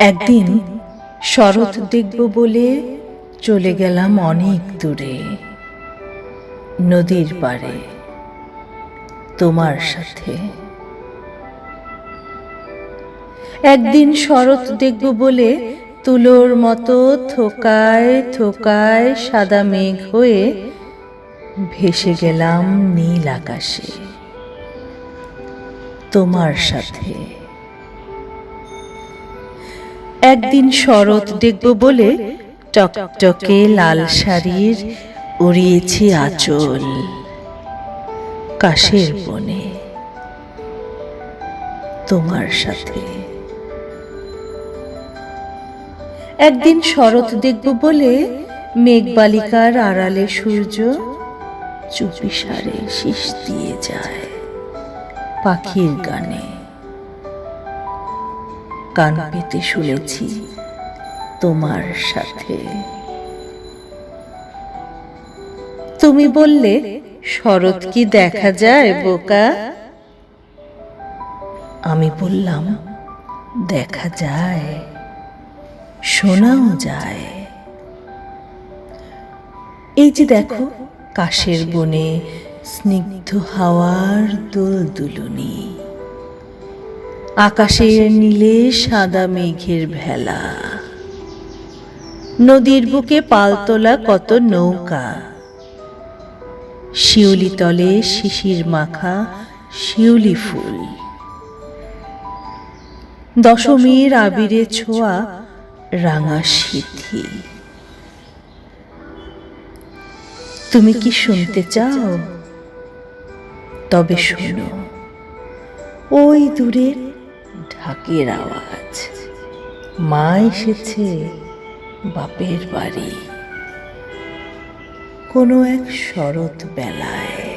একদিন শরৎ দেখব বলে চলে গেলাম অনেক দূরে, নদীর পাড়ে, তোমার সাথে। একদিন শরৎ দেখব বলে তুলোর মতো থোকায় থোকায় সাদা মেঘ হয়ে ভেসে গেলাম নীল আকাশে, তোমার সাথে। একদিন শরৎ দেখব বলে টকটকে লাল শাড়ির উড়িয়েছি আঁচল কাশের বনে। তোমার সাথে। একদিন শরৎ দেখব বলে মেঘবালিকার আড়ালে সূর্য চুপি সারে শীষ দিয়ে যায় পাখির গানে। কান পেতে শুনেছি তোমার সাথে। তুমি বললে, শরৎ কি দেখা যায় বোকা? আমি বললাম, দেখা যায়, শোনাও যায়। এই যে দেখো, কাশের বনে স্নিগ্ধ হাওয়ার দোল দুলুনি আকাশের নীলে সাদা মেঘের ভেলা। নদীর বুকে পালতোলা কত নৌকা। শিউলি তলে শিশির মাখা শিউলি ফুল। দশমীর আবিরে ছোঁয়া রাঙা সিদ্ধি তুমি কি শুনতে চাও? তবে শোনো। ওই দূরে ঢাকের আওয়াজ। মা এসেছে বাপের বাড়ি। কোনো এক শরৎ বেলায়